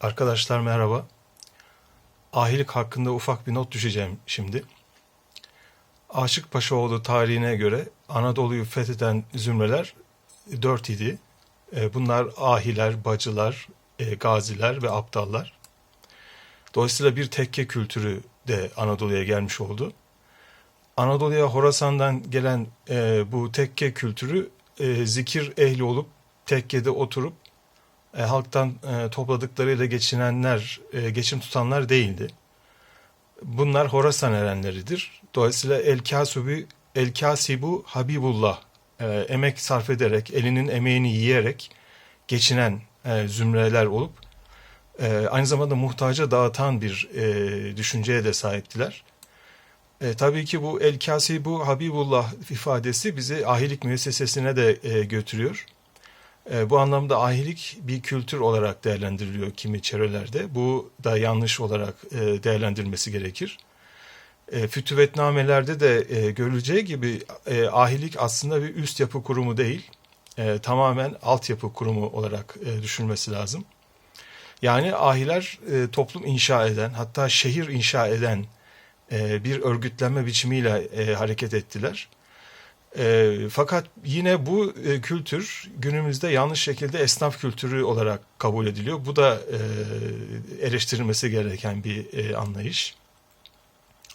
Arkadaşlar merhaba. Ahilik hakkında ufak bir not düşeceğim şimdi. Aşık Paşaoğlu tarihine göre Anadolu'yu fetheden zümreler dört idi. E, Bunlar ahiler, bacılar, e, gaziler ve aptallar. Dolayısıyla bir tekke kültürü de Anadolu'ya gelmiş oldu. Anadolu'ya Horasan'dan gelen e, bu tekke kültürü zikir ehli olup tekkede oturup e, halktan e, topladıklarıyla geçinenler, e, geçim tutanlar değildi. Bunlar Horasan erenleridir. Dolayısıyla El Kasubu, El Kasibu Habibullah e, emek sarf ederek, elinin emeğini yiyerek geçinen e, zümreler olup e, aynı zamanda muhtaca dağıtan bir e, düşünceye de sahiptiler. E, tabii ki bu El Kasibu Habibullah ifadesi bizi ahilik müessesesine de e, götürüyor. E, bu anlamda ahilik bir kültür olarak değerlendiriliyor kimi çevrelerde. Bu da yanlış olarak e, değerlendirilmesi gerekir. E, fütüvetnamelerde de e, görüleceği gibi e, ahilik aslında bir üst yapı kurumu değil, e, tamamen altyapı kurumu olarak düşünülmesi lazım. Yani ahiler toplum inşa eden, hatta şehir inşa eden bir örgütlenme biçimiyle hareket ettiler. E, fakat yine bu e, kültür günümüzde yanlış şekilde esnaf kültürü olarak kabul ediliyor. Bu da e, eleştirilmesi gereken bir e, anlayış.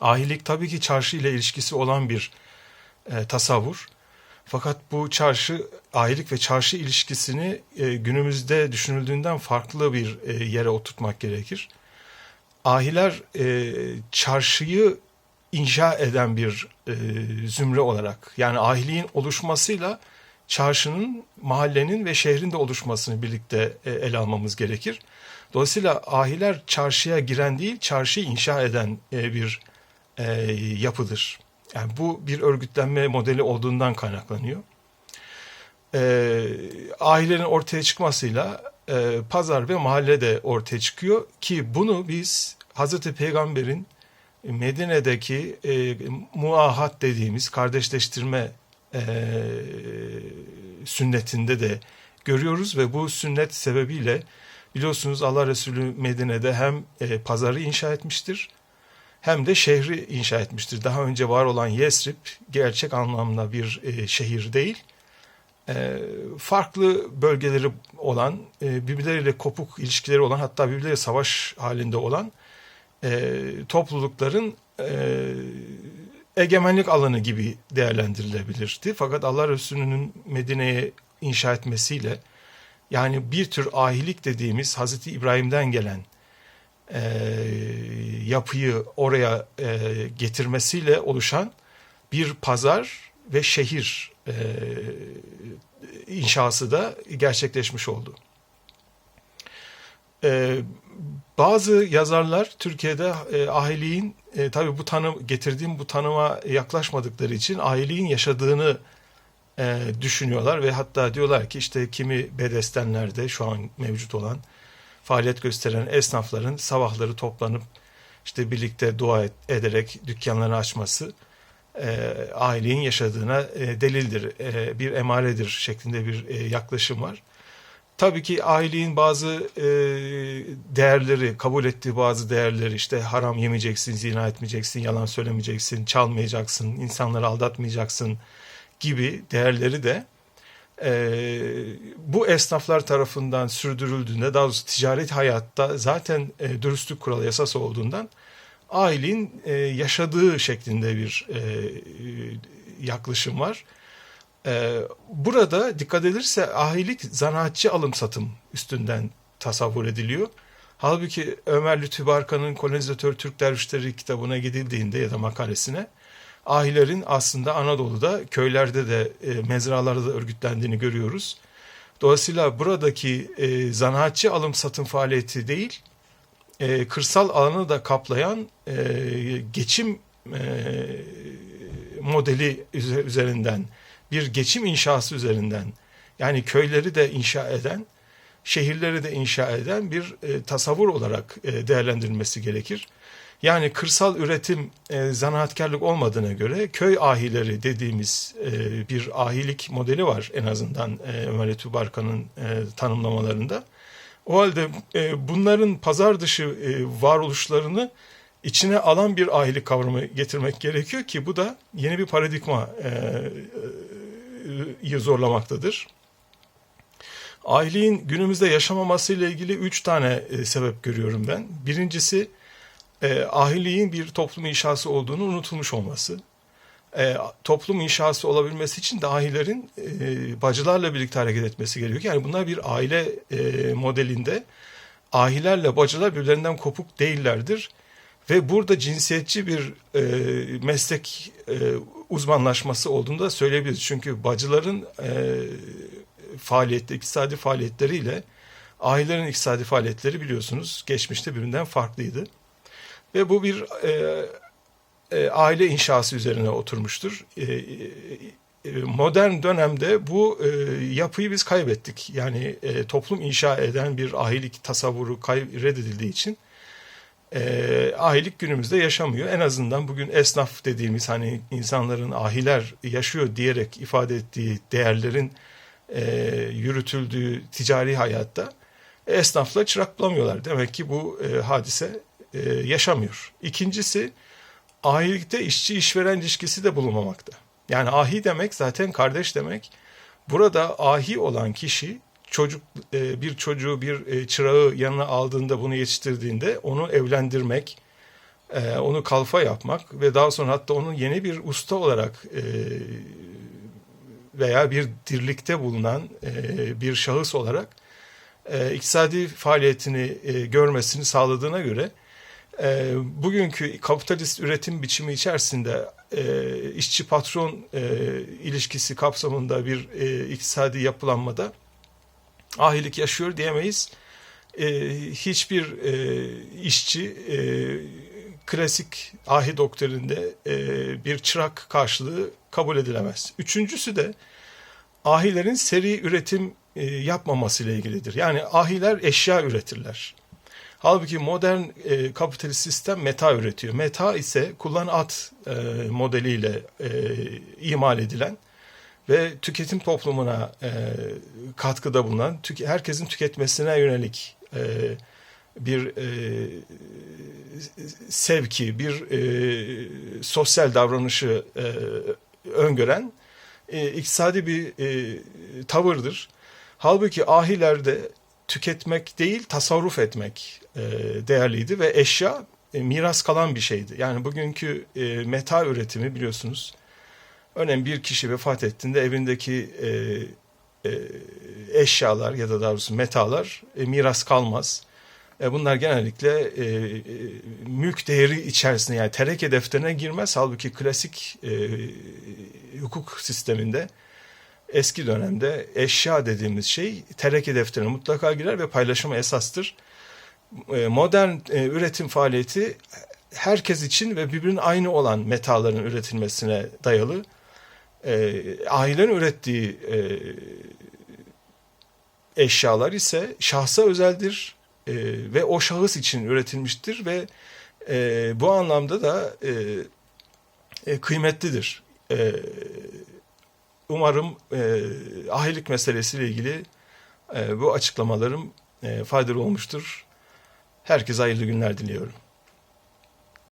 Ahilik tabii ki çarşı ile ilişkisi olan bir e, tasavvur. Fakat bu çarşı, ahilik ve çarşı ilişkisini e, günümüzde düşünüldüğünden farklı bir e, yere oturtmak gerekir. Ahiler e, çarşıyı inşa eden bir e, zümre olarak yani ahiliğin oluşmasıyla çarşının, mahallenin ve şehrin de oluşmasını birlikte e, ele almamız gerekir. Dolayısıyla ahiler çarşıya giren değil, çarşıyı inşa eden e, bir e, yapıdır. Yani bu bir örgütlenme modeli olduğundan kaynaklanıyor. E, ahilerin ortaya çıkmasıyla e, pazar ve mahalle de ortaya çıkıyor ki bunu biz Hazreti Peygamber'in Medine'deki e, muahat dediğimiz kardeşleştirme e, sünnetinde de görüyoruz ve bu sünnet sebebiyle biliyorsunuz Allah Resulü Medine'de hem e, pazarı inşa etmiştir hem de şehri inşa etmiştir. Daha önce var olan Yesrib gerçek anlamda bir e, şehir değil. E, farklı bölgeleri olan, e, birbirleriyle kopuk ilişkileri olan hatta birbirleriyle savaş halinde olan e, toplulukların e, egemenlik alanı gibi değerlendirilebilirdi. Fakat Allah Resulü'nün Medine'ye inşa etmesiyle yani bir tür ahilik dediğimiz Hazreti İbrahim'den gelen e, yapıyı oraya e, getirmesiyle oluşan bir pazar ve şehir e, inşası da gerçekleşmiş oldu. E, bazı yazarlar Türkiye'de e, ahiliğin e, tabii bu tanım getirdiğim bu tanıma yaklaşmadıkları için ahiliğin yaşadığını e, düşünüyorlar ve hatta diyorlar ki işte kimi bedestenlerde şu an mevcut olan faaliyet gösteren esnafların sabahları toplanıp işte birlikte dua et, ederek dükkanlarını açması e, ailenin yaşadığına e, delildir, e, bir emaredir şeklinde bir e, yaklaşım var. Tabii ki ailenin bazı e, değerleri, kabul ettiği bazı değerleri işte haram yemeyeceksin, zina etmeyeceksin, yalan söylemeyeceksin, çalmayacaksın, insanları aldatmayacaksın gibi değerleri de e, bu esnaflar tarafından sürdürüldüğünde daha doğrusu ticaret hayatta zaten e, dürüstlük kuralı yasası olduğundan ailenin e, yaşadığı şeklinde bir e, yaklaşım var. E, burada dikkat edilirse ahilik zanaatçı alım satım üstünden tasavvur ediliyor. Halbuki Ömer Lütfü Barkan'ın Kolonizatör Türk Dervişleri kitabına gidildiğinde ya da makalesine ahilerin aslında Anadolu'da köylerde de e, mezralarda da örgütlendiğini görüyoruz. Dolayısıyla buradaki e, zanaatçı alım satım faaliyeti değil, e, kırsal alanı da kaplayan e, geçim modeli üzerinden, bir geçim inşası üzerinden, yani köyleri de inşa eden, şehirleri de inşa eden bir e, tasavvur olarak e, değerlendirilmesi gerekir. Yani kırsal üretim e, zanaatkarlık olmadığına göre köy ahileri dediğimiz e, bir ahilik modeli var en azından e, Ömer Lütfü Barkan'ın e, tanımlamalarında. O halde e, bunların pazar dışı e, varoluşlarını içine alan bir ahilik kavramı getirmek gerekiyor ki bu da yeni bir paradigma e, e, zorlamaktadır. Ahiliğin günümüzde yaşamaması ile ilgili üç tane e, sebep görüyorum ben. Birincisi e, ahiliğin bir toplum inşası olduğunu unutulmuş olması. E, toplum inşası olabilmesi için de ahilerin e, bacılarla birlikte hareket etmesi gerekiyor. Yani bunlar bir aile e, modelinde ahilerle bacılar birbirlerinden kopuk değillerdir. Ve burada cinsiyetçi bir e, meslek e, uzmanlaşması olduğunu da söyleyebiliriz. Çünkü bacıların e, faaliyette, iktisadi faaliyetleriyle ailelerin iktisadi faaliyetleri biliyorsunuz geçmişte birbirinden farklıydı. Ve bu bir e, e, aile inşası üzerine oturmuştur. E, e, modern dönemde bu e, yapıyı biz kaybettik. Yani e, toplum inşa eden bir ahilik tasavvuru kay reddedildiği için e, ahilik günümüzde yaşamıyor. En azından bugün esnaf dediğimiz hani insanların ahiler yaşıyor diyerek ifade ettiği değerlerin e, yürütüldüğü ticari hayatta esnafla çırak bulamıyorlar. Demek ki bu e, hadise e, yaşamıyor. İkincisi ahilikte işçi işveren ilişkisi de bulunmamakta. Yani ahi demek zaten kardeş demek. Burada ahi olan kişi çocuk e, bir çocuğu bir e, çırağı yanına aldığında bunu yetiştirdiğinde onu evlendirmek, e, onu kalfa yapmak ve daha sonra hatta onu yeni bir usta olarak veya bir dirlikte bulunan bir şahıs olarak iktisadi faaliyetini görmesini sağladığına göre bugünkü kapitalist üretim biçimi içerisinde işçi patron ilişkisi kapsamında bir iktisadi yapılanmada ahilik yaşıyor diyemeyiz. E, hiçbir e, işçi e, klasik ahi doktrininde e, bir çırak karşılığı kabul edilemez. Üçüncüsü de ahilerin seri üretim e, yapmaması ile ilgilidir. Yani ahiler eşya üretirler. Halbuki modern e, kapitalist sistem meta üretiyor. Meta ise kullan at e, modeliyle e, imal edilen ve tüketim toplumuna e, katkıda bulunan, tük, herkesin tüketmesine yönelik e, bir e, sevki, bir e, sosyal davranışı e, öngören e, iktisadi bir e, tavırdır. Halbuki ahilerde tüketmek değil, tasarruf etmek e, değerliydi ve eşya e, miras kalan bir şeydi. Yani bugünkü e, meta üretimi biliyorsunuz Örneğin bir kişi vefat ettiğinde evindeki e, e, eşyalar ya da daha doğrusu metalar e, miras kalmaz. E, bunlar genellikle e, e, mülk değeri içerisinde yani tereke defterine girmez. Halbuki klasik e, hukuk sisteminde eski dönemde eşya dediğimiz şey tereke defterine mutlaka girer ve paylaşıma esastır. E, modern e, üretim faaliyeti herkes için ve birbirinin aynı olan metaların üretilmesine dayalı e, ailenin ürettiği e, eşyalar ise şahsa özeldir e, ve o şahıs için üretilmiştir ve e, bu anlamda da e, e, kıymetlidir. E, umarım e, ahilik meselesiyle ilgili e, bu açıklamalarım e, faydalı olmuştur. Herkese hayırlı günler diliyorum.